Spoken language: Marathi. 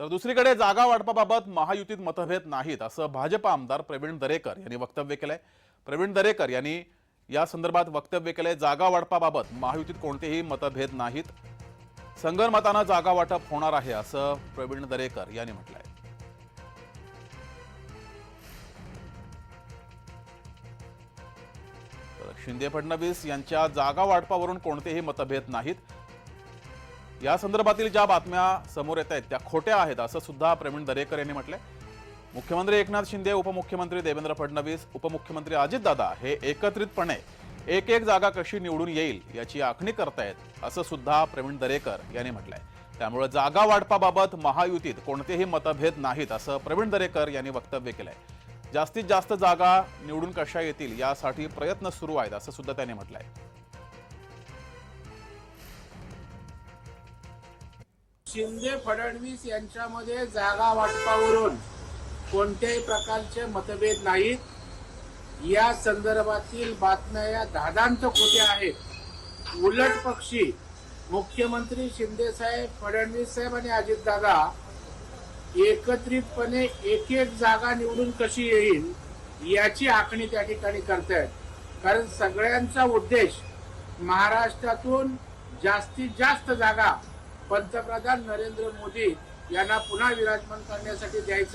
तर दुसरीकडे जागा वाटपाबाबत महायुतीत मतभेद नाहीत असं भाजप आमदार प्रवीण दरेकर यांनी वक्तव्य केलंय. प्रवीण दरेकर यांनी या संदर्भात वक्तव्य केलंय जागा वाटपाबाबत महायुतीत कोणतेही मतभेद नाहीत. संगनमतानं जागा वाटप होणार आहे असं प्रवीण दरेकर यांनी म्हटलंय. शिंदे फडणवीस यांच्या जागा वाटपावरून कोणतेही मतभेद नाहीत. या संदर्भातील ज्या बातम्या समोर येत आहेत त्या खोट्या आहेत असं सुद्धा प्रवीण दरेकर यांनी म्हटलंय. मुख्यमंत्री एकनाथ शिंदे उपमुख्यमंत्री देवेंद्र फडणवीस उपमुख्यमंत्री अजितदादा हे एकत्रितपणे एक एक जागा कशी निवडून येईल याची आखणी करतायत असं सुद्धा प्रवीण दरेकर यांनी म्हटलंय. त्यामुळे जागा वाटपाबाबत महायुतीत कोणतेही मतभेद नाहीत असं प्रवीण दरेकर यांनी वक्तव्य केलंय. जास्तीत जास्त जागा निवडून कशा येतील यासाठी प्रयत्न सुरू आहेत असं सुद्धा त्यांनी म्हटलंय. शिंदे फडणवीस यांच्यामध्ये जागा वाटपावरून कोणत्याही प्रकारचे मतभेद नाहीत. या संदर्भातील बातम्या या दादांत खोट्या आहेत. उलट पक्षी मुख्यमंत्री शिंदे साहेब फडणवीस साहेब आणि अजितदादा एकत्रितपणे एक एक जागा निवडून कशी येईल याची आखणी त्या ठिकाणी करतायत. कारण सगळ्यांचा उद्देश महाराष्ट्रातून जास्तीत जास्त जागा पंतप्रधान नरेंद्र मोदी यांना पुन्हा विराजमान करण्यासाठी द्यायचं